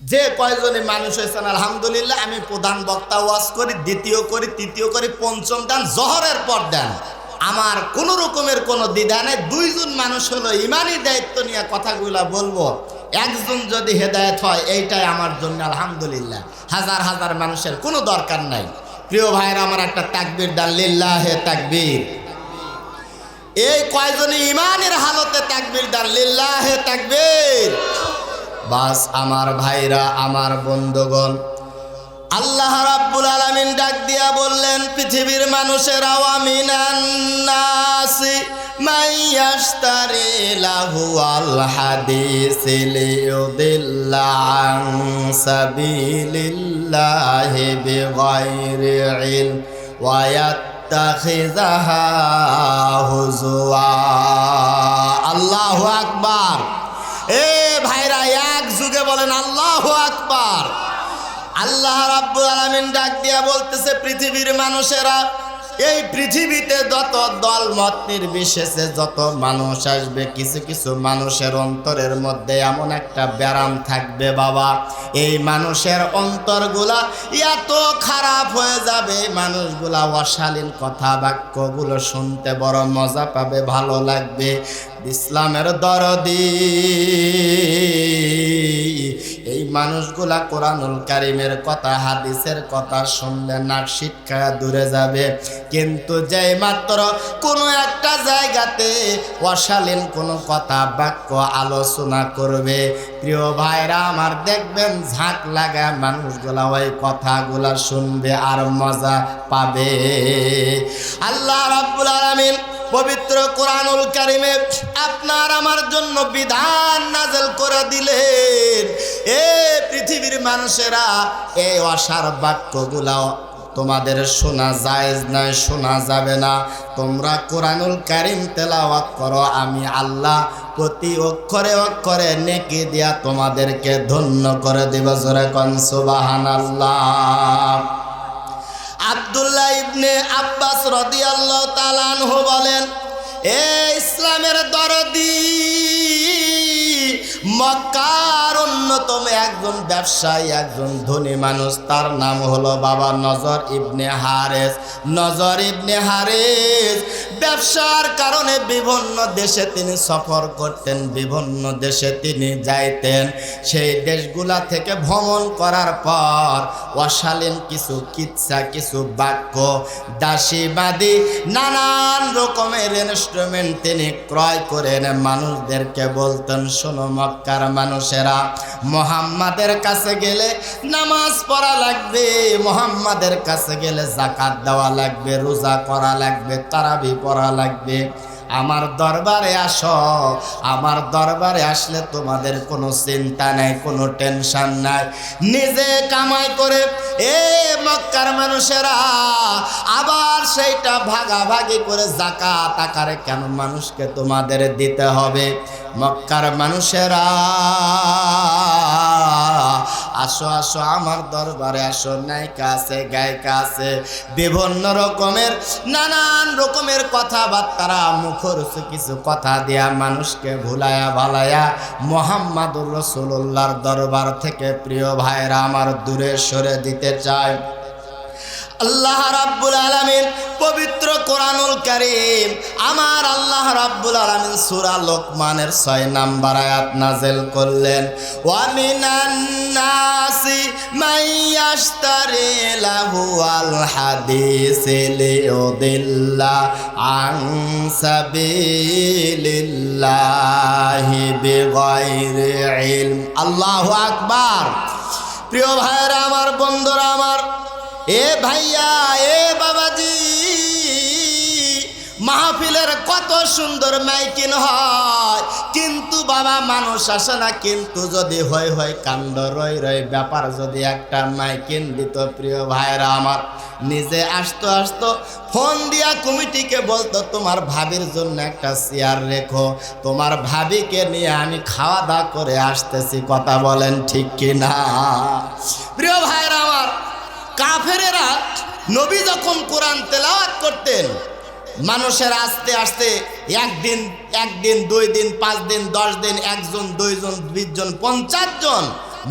যে কয়জনে মানুষ হয়েছেন, আলহামদুলিল্লাহ, আমি প্রধান বক্তা ওয়াজ করি, দ্বিতীয় করি, তৃতীয় করি, পঞ্চম দেন, জহরের পর দেন। আমার কোনো রকমের কোনো দ্বিধা নেই, দুইজন মানুষ হলো ইমানই দায়িত্ব নিয়ে কথাগুলা বলব। একজন যদি হেদায়েত হয়, এইটাই আমার জন্য, আলহামদুলিল্লাহ। হাজার হাজার মানুষের কোনো দরকার নাই। প্রিয় ভাইয়ের, আমার একটা তাকবির দান, লিল্লাহে তাকবীর। এই কয়জনে ইমানের হালতে তাকবির দান, লিল্লাহে তাকবীর। বাস আমার ভাইরা, আমার বন্ধুগণ। আল্লাহ রাব্বুল আলামিন ডাক দিয়া বললেন, পৃথিবীর মানুষের আওয়ামিনান্নাসি মাইয়াশতারি লাহু আল হাদিস লিয়ুদিল্লা আন সাবিলিল্লাহি বিগাইরি ইলম ওয়া ইয়াত্তাখিযাহা হুজুয়া। আল্লাহু আকবার। এ বলেন, আল্লাহ আকবার। আল্লাহ রাব্বুল আলামিন ডাক দিয়া বলতেছে, পৃথিবীর মানুষেরা, এই পৃথিবীতে যত দল, মত নির্বিশেষে যত মানুষ আসবে, কিছু কিছু মানুষের অন্তরের মধ্যে এমন একটা ব্যারাম থাকবে, বাবা। এই মানুষের অন্তরগুলা এত খারাপ হয়ে যাবে মানুষগুলা অশালীন কথা বাক্যগুলো শুনতে বড় মজা পাবে, ভালো লাগবে। ইসলামের দরদি। এই মানুষগুলা কোরআনুল কারিমের কথা, হাদিসের কথা শুনলে নাক শিক্ষা দূরে যাবে। কিন্তু যেই মাত্র কোনো একটা জায়গাতে অশালীন কোনো কথা, বাক্য আলোচনা করবে, প্রিয় ভাইরা আমার দেখবেন ঝাঁক লাগা মানুষগুলা ওই কথাগুলা শুনবে আর মজা পাবে। আল্লাহ রাব্বুল আলামিন পবিত্র কোরআনুল কারিমে আপনার আমার জন্য বিধান নাজেল করে দিলেন। এ পৃথিবীর মানুষেরা এই অসার বাক্যগুলা তোমাদের শোনা জায়েজ নয়, শোনা যাবে না। তোমরা কোরআনুল কারিম তেলাওয়াত করো, আমি আল্লাহ প্রতি অক্ষরে অক্ষরে নেকি দিয়া তোমাদেরকে ধন্য করে দিব। জোরে কন, সুবহানাল্লাহ। আব্দুল্লাহ ইবনে আব্বাস রদিয়াল্লাহ তালানহ বলেন, এ ইসলামের দরদি, মক্কার অন্যতম একজন ব্যবসায়ী, একজন ধনী মানুষ, তার নাম হলো বাবা নজর ইবনে হারেস। নজর ইবনে হারেস ব্যবসার কারণে বিভিন্ন দেশে তিনি সফর করতেন, বিভিন্ন দেশে তিনি যাইতেন। সেই দেশগুলা থেকে ভ্রমণ করার পর অশালীন কিছু কিচ্ছা, কিছু বাক্য, দাসীবাদী, নানান রকমের ইনস্ট্রুমেন্ট তিনি ক্রয় করে এনে মানুষদেরকে বলতেন, শোনো মক্কার মানুষেরা, মোহাম্মদের কাছে গেলে নামাজ পড়া লাগবে, মোহাম্মদের কাছে গেলে জাকাত দেওয়া লাগবে, রোজা করা লাগবে, তারাবি পড়া লাগবে। আমার দরবারে আসো। আমার দরবারে আসলে তোমাদের কোনো চিন্তা নাই, কোনো টেনশন নাই। নিজে কামাই করে, এ মক্কার মানুষেরা আবার সেইটা ভাগাভাগি করে জাকাত আকারে কেন মানুষকে তোমাদের দিতে হবে? মক্কার মানুষেরা আসো আসো আমার দরবারে, আসো, নায়িকা আছে, গায়িকা আছে। বিভিন্ন রকমের, নানান রকমের কথাবার্তারা মুখরস কিছু কথা দেয়া মানুষকে ভুলায়া ভালায়া মোহাম্মদুর রসুল্লাহর দরবার থেকে প্রিয় ভাইরা আমার দূরে সরে দিতে চায়। আল্লাহ রাব্বুল আলামিন পবিত্র কোরআনুল কারীম আমার আল্লাহ রাব্বুল আলামিন সুরা লোকমানের ছয় নাম্বার আয়াত নাজেল করলেন ওয়া মিনান নাসি মাইয়াশতারি লাহু আল হাদিস লিয়ুদিল্লা আন সাবিলিল্লাহি বিগাইরি ইলম। আল্লাহু আকবার। প্রিয় ভাইরা আমার বন্ধুরা, আমার এ ভাইয়া, এ বাবাজি, মাহফিলের কত সুন্দর মাইকিন হয়। কিন্তু বাবা মানুষ আসে না, কিন্তু যদি হয় হয় কাণ্ড রয় রয় ব্যাপার যদি একটা মাইকিন দিত প্রিয় ভাইরা আমার। নিজে আসতো আসতো, ফোন দিয়া কমিটিকে বলতো, তোমার ভাবির জন্য একটা চেয়ার রেখো। তোমার ভাবিকে নিয়ে আমি খাওয়া দাওয়া করে আসতেছি, কথা বলেন ঠিক কিনা? প্রিয় ভাইরা আমার কাফেরেরা নবী যখন কোরআন তেলাওয়াত করতেন, মানুষের আস্তে আস্তে একদিন একদিন, দুই দিন, পাঁচ দিন, দশ দিন, একজন, দুইজন, বিশজন, পঞ্চাশ জন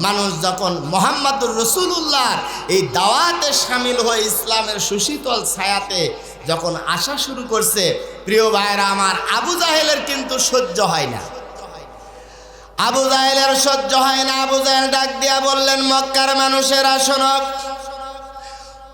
মানুষ যখন মোহাম্মদুর রসুল্লাহ এই দাওয়াতে সামিল হয়ে ইসলামের সুশীতল ছায়াতে যখন আসা শুরু করছে, প্রিয় ভাইরা আমার আবু জাহেলের কিন্তু সহ্য হয় না। আবু জাহেলের সহ্য হয় না। আবু জাহেল ডাক দিয়া বললেন, মক্কার মানুষের আসনক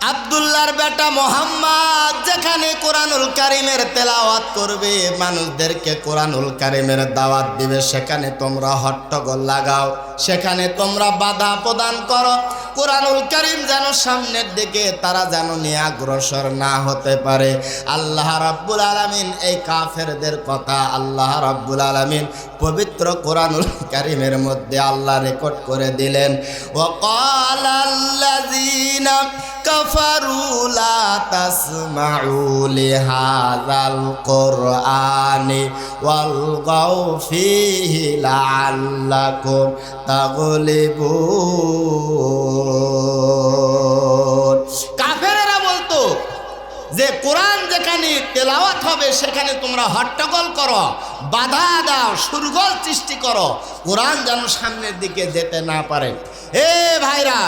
আবদুল্লাহর বেটা মোহাম্মদ যেখানে কোরআনুল কারিমের তেলাওয়াত করবে, মানুষদেরকে কোরআনুল কারিমের দাওয়াত দিবে, সেখানে তোমরা হট্টগোল লাগাও, সেখানে তোমরা বাধা প্রদান করো। কোরআনুল কারিম যেন সামনের দিকে তারা যেন নিয়ে অগ্রসর না হতে পারে। আল্লাহ রাব্বুল আলামিন এই কাফেরদের কথা আল্লাহ রাব্বুল আলামিন পবিত্র কোরআনুল কারিমের মধ্যে আল্লাহ রেকর্ড করে দিলেন। ওয়াকাল আল্লাযীনা كفروا لا تسمعوا لهذا القرآن والغوا فيه لعلكم تغلبون কাফেরেরা বলতো যে কোরআন যেখানে তেলাওয়াত হবে সেখানে তোমরা হট্টগোল করো বাধা দাও সুরগোল সৃষ্টি করো কোরআন যেন সামনের দিকে যেতে না পারে এ ভাইরা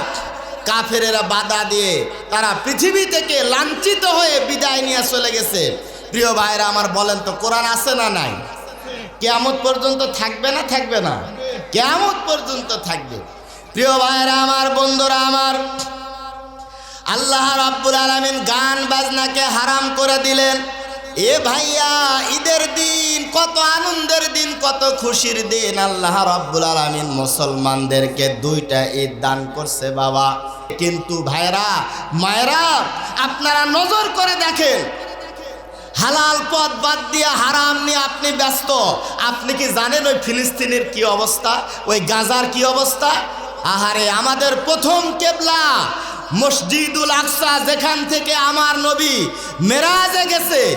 কাফেরেরা বাধা দিয়ে তারা পৃথিবী থেকে লাঞ্ছিত হয়ে বিদায় নিয়ে চলে গেছে। প্রিয় ভাইরা, আমার বলেন তো, কোরআন আছে না নাই? কেয়ামত পর্যন্ত থাকবে না থাকবে না? কেয়ামত পর্যন্ত থাকবে। প্রিয় ভাইরা, আমার বন্ধুরা, আমার আল্লাহ রাব্বুল আলামিন গান বাজনাকে হারাম করে দিলেন। এ ভাইয়া, ঈদের দিন, কত আনন্দের দিন, কত খুশির দিন। আল্লাহ রাব্বুল আলামিন মুসলমানদেরকে দুইটা ঈদ দান করছে, বাবা। কিন্তু ভাইরা মায়েরা, আপনারা নজর করে দেখেন। হালাল পথ বাদ দিয়ে হারাম নিয়ে আপনি ব্যস্ত। আপনি কি জানেন ওই ফিলিস্তিনের কি অবস্থা? ওই গাজার কি অবস্থা? আহারে, আমাদের প্রথম কেবলা, মসজিদুল আকসা, যেখান থেকে আমার নবী মেরাজে গেছে।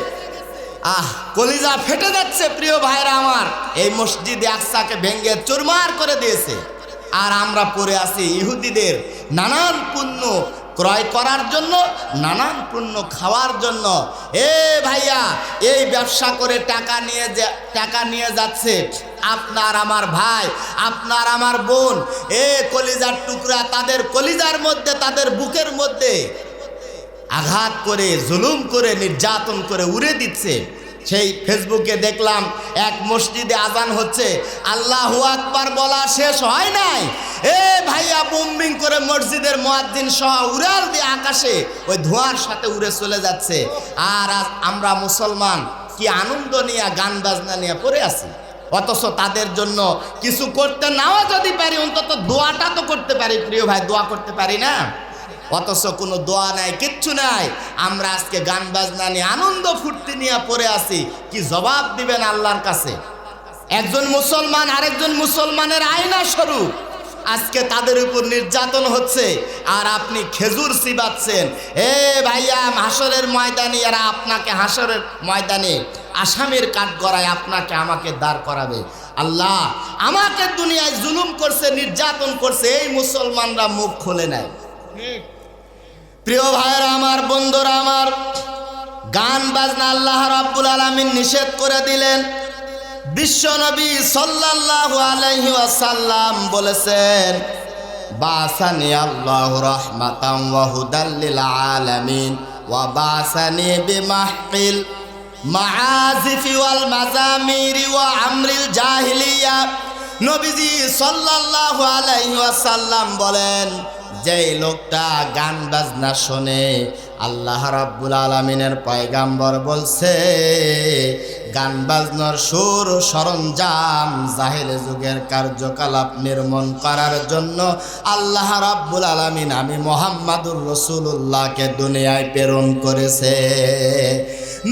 আহ, কলিজা ফেটে যাচ্ছে, প্রিয় ভাইরা আমার। এই মসজিদে আকসাকে ভেঙ্গে চুরমার করে দিয়েছে। আর আমরা পড়ে আছি ইহুদিদের নানান পুণ্য ক্রয় করার জন্য, নানান পণ্য খাওয়ার জন্য। এ ভাইয়া, এই ব্যবসা করে টাকা নিয়ে টাকা নিয়ে যাচ্ছে। আপনার আমার ভাই, আপনার আমার বোন, এ কলিজার টুকরা তাদের কলিজার মধ্যে, তাদের বুকের মধ্যে আঘাত করে, জুলুম করে, নির্যাতন করে উড়ে দিচ্ছে। সেই ফেসবুকে দেখলাম এক মসজিদে আজান হচ্ছে। আল্লাহ আকবার বলা শেষ হয় নাই। এ ভাইয়া বুম্বিং করে মসজিদের মুয়াজ্জিন সহ উড়াল দিয়ে আকাশে ওই ধোঁয়ার সাথে উড়ে চলে যাচ্ছে। আর আমরা মুসলমান, কি আনন্দ নিয়ে, গান বাজনা নিয়ে পড়ে আছি। অথচ তাদের জন্য কিছু করতে নাও যদি পারি, অন্তত দোয়াটা তো করতে পারি। প্রিয় ভাই, দোয়া করতে পারি না? অথচ কোনো দোয়া নাই, কিচ্ছু নাই। আমরা আজকে গান বাজনা নিয়ে আনন্দ ফুর্তি নিয়ে পড়ে আছি। কি জবাব দিবেন আল্লাহর কাছে? একজন মুসলমান আরেকজন মুসলমানের আয়না স্বরূপ। আজকে তাদের উপর নির্যাতন হচ্ছে, আর আপনি খেজুর চিবাচ্ছেন। এ ভাইয়া, হাসরের ময়দানে এরা আপনাকে হাসরের ময়দানে আসামের কাঠ গড়ায় আপনাকে আমাকে দাঁড় করাবে। আল্লাহ, আমাকে দুনিয়ায় জুলুম করছে, নির্যাতন করছে, এই মুসলমানরা মুখ খুলে নেয়। প্রিয় ভাইয়েরা আমার, বন্ধুরা আমার, গান বাজনা আল্লাহ রাব্বুল আলামিন নিষেধ করে দিলেন। বিশ্বনবী সাল্লাল্লাহু আলাইহি ওয়াসাল্লাম বলেছেন, বাসানি আল্লাহু রাহমাতাম ওয়া হুদাল লিল আলামিন ওয়া বাসানি বিমাহকিল মাআজিফি ওয়াল মাজামিরি ওয়া আমরিল জাহিলিয়া। নবীজি সাল্লাল্লাহু আলাইহি ওয়াসাল্লাম বলেন যেই লোকটা গান বাজনা শোনে, আল্লাহ রাব্বুল আলমিনের পয়গাম্বর বলছে, গান বাজনার সুর সরঞ্জাম জাহেল যুগের কার্যকলাপ নির্মূল করার জন্য আল্লাহ রাব্বুল আলমিন আমি মোহাম্মদুর রসুল্লাহকে দুনিয়ায় প্রেরণ করেছে।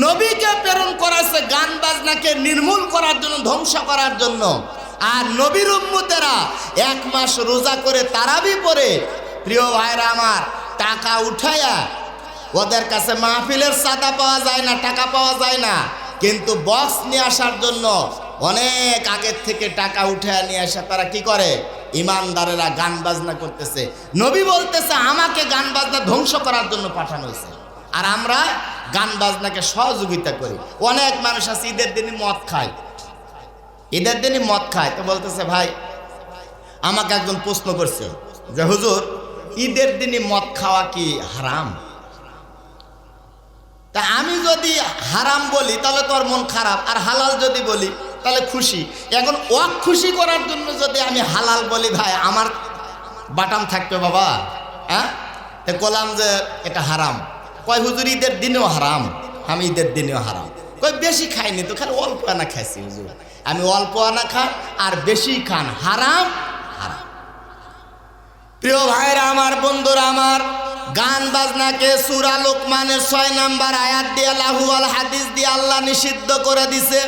নবীকে প্রেরণ করেছে গান বাজনাকে নির্মূল করার জন্য, ধ্বংস করার জন্য। আর নবীর উম্মতেরা এক মাস রোজা করে তারাবি পরে প্রিয় ভাইরা আমার, টাকা উঠায়া ওদের কাছে মাহফিলের সাদা পাওয়া যায় না, টাকা পাওয়া যায় না। কিন্তু বক্স নিয়ে আসার জন্য অনেক আগের থেকে টাকা উঠে নিয়ে আসা, তারা কি করে? ইমানদারেরা গান বাজনা করতেছে। নবী বলতেছে, আমাকে গান বাজনা ধ্বংস করার জন্য পাঠানো হয়েছে। আর আমরা গান বাজনাকে সহযোগিতা করি। অনেক মানুষ আছে, ঈদের দিনই মদ খায়। ঈদের দিনই মদ খায়। তো বলতেছে, ভাই, আমাকে একজন প্রশ্ন করছে যে, হুজুর ঈদের দিনে মদ খাওয়া কি হারাম? তা আমি যদি হারাম বলি, তাহলে তোর মন খারাপ। আর হালাল যদি বলি, তাহলে খুশি। এখন ওয়াক খুশি করার জন্য যদি আমি হালাল বলি, ভাই, আমার বাটাম থাকবে বাবা হ্যাঁ? তা কলাম যে এটা হারাম। কয়, হুজুর, ঈদের দিনেও হারাম। আমি ঈদের দিনেও হারাম। কয়, বেশি খাইনি তো, খালি অল্প আনা খাইছি, হুজুর। আমি অল্প আনা খান, আর বেশি খান। হারাম? হারাম। প্রিয় আমার বন্ধুরা আমার, গান বাজনাকে সুরা লোকমানের ছয় নাম্বার আয়াত দিয়ে লাহুয়াল হাদিস দিয়ে আল্লাহ নিষিদ্ধ করে দিছে।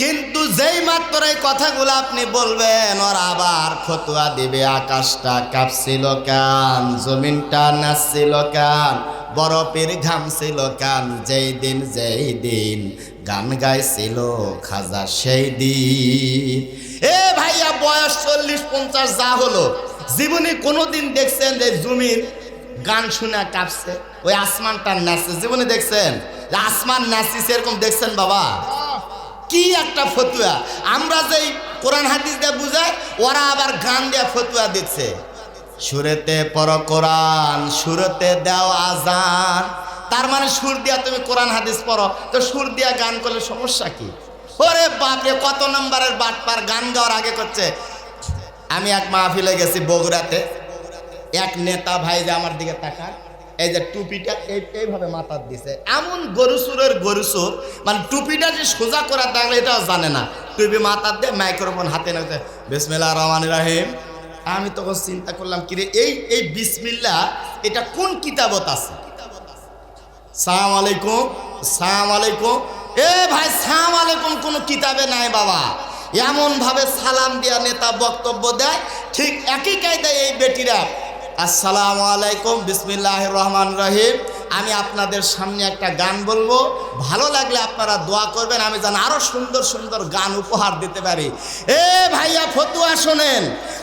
কিন্তু যেই মাত্র এই কথাগুলো আপনি বলবেন, ওরা আবার ফতুয়া দিবে, আকাশটা কাঁপছিল কান, জমিনটা নাচছিল কান, বরফের ঘামছিল কান, যেই দিন যেই দিন গান গাইছিল খাজা সেই দিন। এ ভাইয়া বয়স চল্লিশ পঞ্চাশ যা হলো জীবনে কোনোদিন দেখছেন যে জমির গান শুনে কাঁপছে। ওই আসমানটা নাচছে। জীবনে দেখছেন? আসমান নাচছে এরকম দেখছেন বাবা? কি একটা ফতুয়া। আমরা যেই কোরআন হাদিস দিয়ে বুঝাই, ওরা আবার গান দিয়ে ফতুয়া দিচ্ছে। সুরেতে পর কোরআন, সুরতে দাও আজান। তার মানে সুর দিয়া তুমি কোরআন হাদিস পড়ো। তো সুর দিয়া গান করলে সমস্যা কি? ওরে বাপরে, কত নম্বরের বাটপার গান গাওয়ার আগে করছে? আমি এক মাহফিলে গেছি বগুড়াতে। এক নেতা ভাই যে আমার দিকে তাকায় এই যে টুপিটা এইভাবে মাথার দিছে। এমন গরুসুরের গরুসুর মানে টুপিটা যে সোজা করা থাকলে এটাও জানে না। টুপি মাথার দিয়ে মাইক্রোফোন হাতে নিতে বিসমিল্লাহ রহমান রাহিম। আমি তখন চিন্তা করলাম কিরে এই এই বিসমিল্লা এটা কোন কিতাবত আছে? সালাম আলাইকুম সালাম আলাইকুম। এ ভাই, সালাম আলাইকুম, কোনো কিতাবে নাই বাবা। এমন ভাবে সালাম দেওয়া নেতা বক্তব্য দেয়, ঠিক একই কায়দায় এই বেটিরা, আসসালামু আলাইকুম বিসমিল্লাহ রহমান রহিম। আমি আপনাদের সামনে একটা গান বলব। ভালো লাগলে আপনারা দোয়া করবেন, আমি যেন আরও সুন্দর সুন্দর গান উপহার দিতে পারি। এ ভাইয়া, ফতুয়া শোনেন,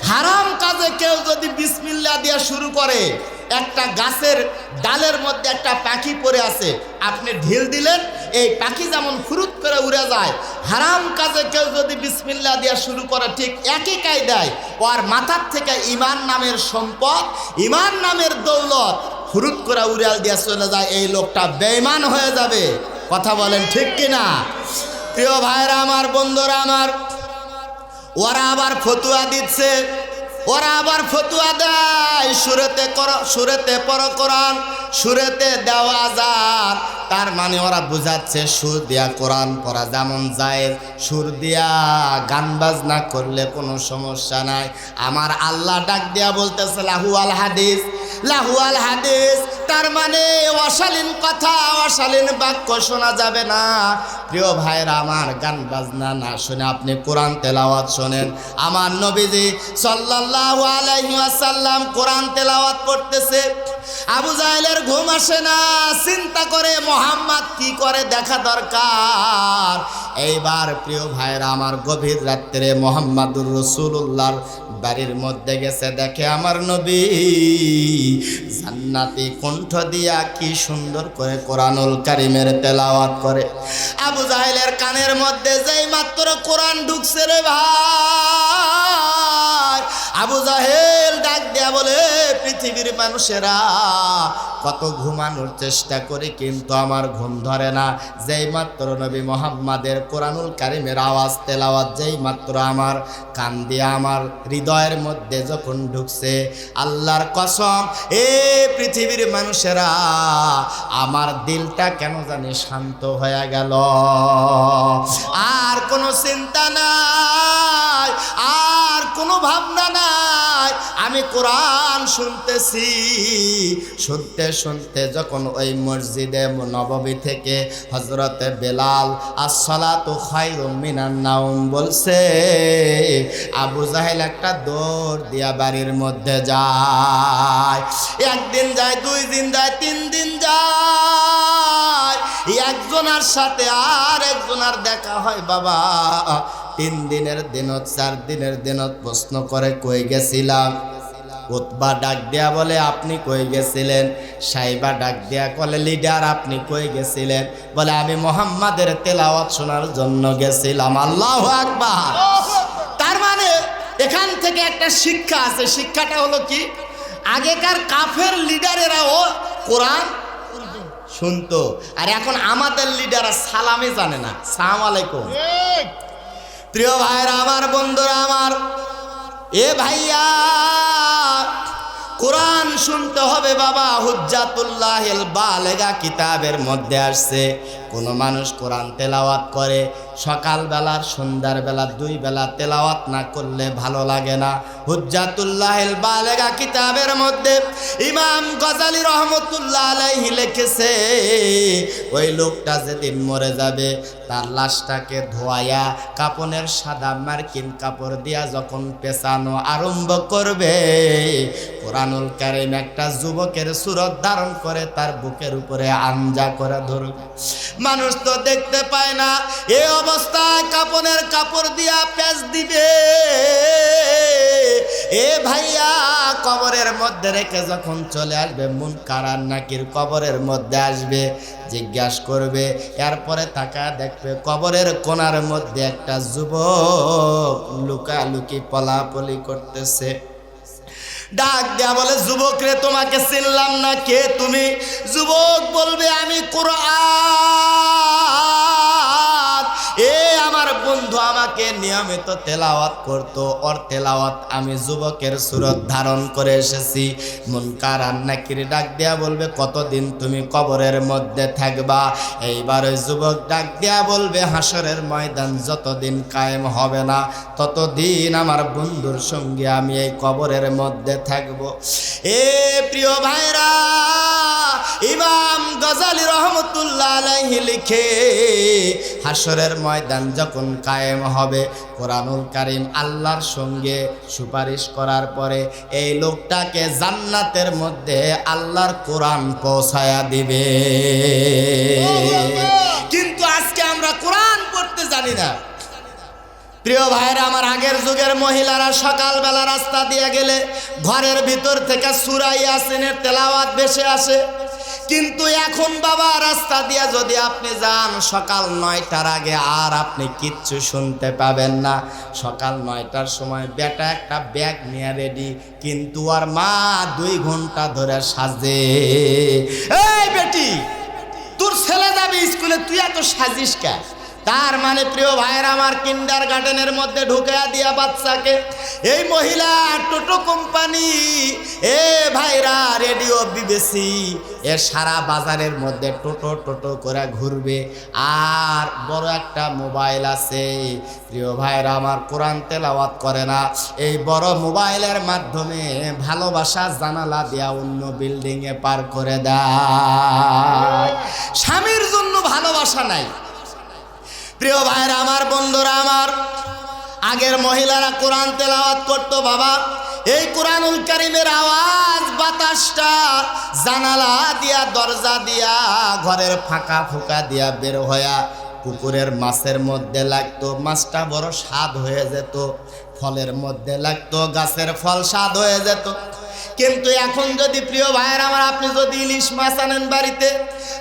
হারাম কাজে কেউ যদি বিসমিল্লা দিয়া শুরু করে, একটা গাছের ডালের মধ্যে একটা পাখি পড়ে আছে, আপনি ঢিল দিলেন, এই পাখি যেমন ফুরুত করে উড়ে যায়, হারাম কাজে কেউ যদি বিসমিল্লা দেওয়া শুরু করে, ঠিক একই কায়দায়, ওর মাথার থেকে ইমান নামের সম্পদ, ইমান নামের দৌলত ফুরুত করে উড়াল দিয়ে চলে যায়, এই লোকটা বেইমান হয়ে যাবে। কথা বলেন ঠিক কিনা? প্রিয় ভাইরা আমার, বন্ধুরা আমার, ওরা আবার ফতুয়া দিচ্ছে। ওরা আবার ফতুয়া দেয়। সুরেতে কর, সুরেতে পর কোরআন, সুরেতে দেওয়া যান তার মানে ওরা বুঝাচ্ছে, সুর দিয়া কোরআন পড়া যেমন যায়, সুর দিয়া গান বাজনা করলে কোনো সমস্যা নাই। আমার আল্লাহ ডাক দিয়া বলতেছে, লাহু আল হাদিস। লাহু আল হাদিস। তার মানে অশালীন কথা, অশালীন বাক্য শোনা যাবে না। প্রিয় ভাইরা আমার গান বাজনা না শুনে আপনি কোরআন তেলাওয়াত শোনেন। আমার নবীজি সাল্লাল্লাহু আলাইহি ওয়াসাল্লাম কোরআন তেলাওয়াত পড়তেছে। আবু জাহেলের ঘুম আসে না, চিন্তা করে মোহাম্মদ কি করে দেখা দরকার? এইবার প্রিয় ভাইরা আমার গভীর রাত্রে মোহাম্মদুর রসুল্লাহর বাড়ির মধ্যে গেছে, দেখে আমার নবী জান্নাতি কণ্ঠ দিয়া কি সুন্দর করে কোরআনুল কারিমের তেলাওয়াত করে। আবু জাহেলের কানের মধ্যে যেই মাত্র কোরআন ঢুকছে রে ভাই। আবু জাহেল ডাক দেয়া বলে পৃথিবীর মানুষেরা, কত ঘুমানোর চেষ্টা করি কিন্তু আমার ঘুম ধরে না। যেই মাত্র নবী মোহাম্মদের কোরআনুল কারিমের আওয়াজ, তেলাওয়াত, যেই মাত্র আমার কান দিয়ে আমার হৃদয়ের মধ্যে যখন ঢুকছে, আল্লাহর কসম, এ পৃথিবীর মানুষেরা, আমার দিলটা কেন জানি শান্ত হয়ে গেল। আর কোনো চিন্তা নাই, আর কোনো ভাবনা নাই আমি কোরআন শুনতেছি। শুনতে শুনতে যখন ওই মসজিদে নববী থেকে হজরতে বেলাল, আসসালাতু খায়রুম মিনার নাউম বলছে, আবু জাহেল একটা দৌড় দিয়া বাড়ির মধ্যে যায়। একদিন যায়, দুই দিন যায়, তিন দিন যায়। একজনের সাথে আর একজনের দেখা হয়, বাবা। তিন দিনের দিনত, চার দিনের দিনত প্রশ্ন করে, কই গেছিলাম? উতবা ডাক দিয়া বলে, আপনি কই গেছিলেন? সাইবা ডাক দিয়া বলে লিডার, আপনি কই গেছিলেন? বলে, আমি মোহাম্মদের তেলাওয়াত শোনার জন্য গেছিলাম। আল্লাহ আকবার। তার মানে এখান থেকে একটা শিক্ষা আছে। শিক্ষাটা হলো কি? আগেকার কাফের লিডারেরাও কোরআন শুনতো। আর এখন আমাদের লিডার সালামে জানে না। সালাম আলাইকুম। প্রিয় ভাইরা আমার বন্ধুরা আমার এ ভাইয়া কোরআন শুনতে হবে বাবা। হুজাতুল্লাহ বালেগা কিতাবের মধ্যে আসছে। কোন মানুষ কোরআন তেলাওয়াত করে, সকালবেলার সন্ধ্যার বেলা দুই বেলা তেলাওয়াত না করলে ভালো লাগে না। হুজ্জাতুল্লাহ বালেগা কিতাবের মধ্যে ইমাম গজালি রহমতুল্লাহ আলাইহি লিখেছে, ওই লোকটা যেদিন মরে যাবে, তার লাশটাকে ধোয়ায়া, কাপনের সাদা মার্কিন কাপড় দিয়া যখন পেছানো আরম্ভ করবে, কোরআনুল কারিম একটা যুবকের সুরত ধারণ করে তার বুকের উপরে আঞ্জা করে ধরবে। মানুষ তো দেখতে পায় না। এ অবস্থায় কাপনের কাপড় দিয়া পেঁচ দিবে। এ ভাইয়া কবরের মধ্যে রেখে যখন চলে আসবে মুন কারার নাকির কবরের মধ্যে আসবে, জিজ্ঞাস করবে, এরপরে তাকা দেখবে কবরের কোনার মধ্যে একটা যুবক লুকালুকি পলাপলি করতেছে। ডাক দেয়া বলে যুবক রে তোমাকে চিনলাম না কে তুমি? যুবক বলবে আমি কোরআন। এ আমার বন্ধু আমাকে নিয়মিত তেলাওয়াত করতো। ওর তেলাওয়াত আমি যুবকের সুরত ধারণ করে এসেছি। মন মুনকার নাকির ডাক দেয়া বলবে, কতদিন তুমি কবরের মধ্যে থাকবা? এইবার ওই যুবক ডাক দেয়া বলবে হাসরের ময়দান যতদিন কায়েম হবে না, ততদিন আমার বন্ধুর সঙ্গে আমি এই কবরের মধ্যে থাকব। এ প্রিয় ভাইরা ইমাম গজালি রহমতুল্লাহ আলাইহি লিখে হাসরের ময়দান যখন কায়েম হবে, কোরআনুল কারিম আল্লাহর সঙ্গে সুপারিশ করার পরে এই লোকটাকে জান্নাতের মধ্যে আল্লাহর কোরআন পৌঁছায়া দিবে। কিন্তু আজকে আমরা কোরআন পড়তে জানি না। প্রিয় ভাইরা, আমার আগের যুগের মহিলারা সকালবেলা রাস্তা দিয়ে গেলে ঘরের ভিতর থেকে সুরাই আসিনের তেলাওয়াত বেশি আসে। কিন্তু এখন বাবা রাস্তা দিয়ে যদি আপনি যান, সকাল নয়টার আগে আর আপনি কিচ্ছু শুনতে পাবেন না। সকাল নয়টার সময় বেটা একটা ব্যাগ নিয়ে রেডি, কিন্তু আর মা দুই ঘণ্টা ধরে সাজে। এই বেটি, তোর ছেলে যাবে স্কুলে, তুই এত সাজিস কে? তার মানে প্রিয় ভাইয়ের আমার কিন্ডার গার্ডেনের মধ্যে ঢুকে দিয়া বাচ্চাকে, এই মহিলা, টোটো কোম্পানি, এ ভাইরা রেডিও বিবেসি, এ সারা বাজারের মধ্যে টোটো টোটো করে ঘুরবে। আর বড় একটা মোবাইল আছে। প্রিয় ভাইরা আমার কোরআন তেলাওয়াত করে না। এই বড় মোবাইলের মাধ্যমে ভালোবাসা জানালা দেয়া অন্য বিল্ডিংয়ে পার করে দেয়। স্বামীর জন্য ভালোবাসা নাই। প্রিয় ভাইরা আমার বন্ধুরা, আমার আগের মহিলারা কোরআন তেলাওয়াত করতো, বাবা। এই কোরআনুল কারিমের আওয়াজ, বাতাসটা জানালা দিয়া, দরজা দিয়া, ঘরের ফাঁকা ফুকা দিয়া বের হইয়া পুকুরের মাছের মধ্যে লাগতো। মাছটা বড় স্বাদ হয়ে যেত, ফলের মধ্যে লাগতো, গাছের ফল স্বাদ হয়ে যেত। কিন্তু এখন যদি প্রিয় ভাইয়ের আমার, আপনি যদি ইলিশ মাছ আনেন বাড়িতে,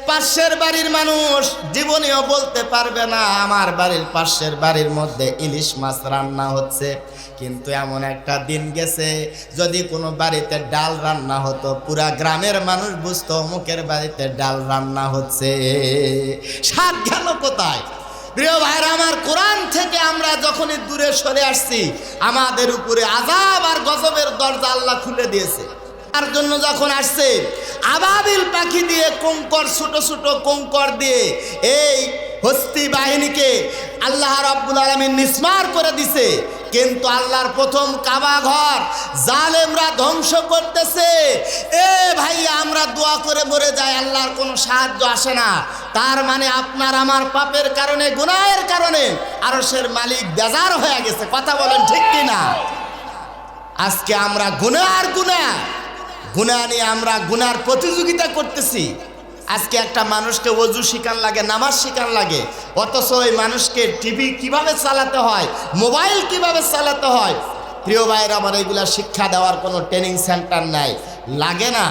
পাশের বাড়ির মানুষ জীবনেও বলতে পারবে না, আমার বাড়ির পাশের বাড়ির মধ্যে ইলিশ মাছ রান্না হচ্ছে। কিন্তু এমন একটা দিন গেছে, যদি কোনো বাড়িতে ডাল রান্না হতো, পুরা গ্রামের মানুষ বুঝতো অমুকের বাড়িতে ডাল রান্না হচ্ছে। স্বাদ গেল কোথায়? প্রিয় ভাইরা আমার কোরআন থেকে আমরা যখনই দূরে সরে আসছি, আমাদের উপরে আজাব আর গজবের দরজা আল্লাহ খুলে দিয়েছে। তার জন্য যখন আসছে, আবাবিল পাখি দিয়ে কঙ্কর, ছোট ছোট কঙ্কর দিয়ে এই হস্তি বাহিনীকে আল্লাহ রাব্বুল আলমী নিসমার করে দিছে। কিন্তু আল্লাহর প্রথম কাবা ঘর, জালেমরা ধ্বংস করতেছে। এ ভাই আমরা দোয়া করে মরে যাই, আল্লাহর কোনো সাহায্য আসে না। তার মানে আপনার আমার পাপের কারণে, গুনাহের কারণে আরসের মালিক বেজার হয়ে গেছে। কথা বলেন ঠিক কিনা? আজকে আমরা গুণা আর গুণা গুণা নিয়ে আমরা গুনার প্রতিযোগিতা করতেছি। আজকে একটা মানুষকে অজু শিকান লাগে, নামাজ শিকার লাগে। অথচ ওই মানুষকে টিভি কীভাবে চালাতে হয়, মোবাইল কীভাবে চালাতে হয়? প্রিয় ভাইয়ের, আমার এগুলা শিক্ষা দেওয়ার কোনো ট্রেনিং সেন্টার নাই। লাগে না।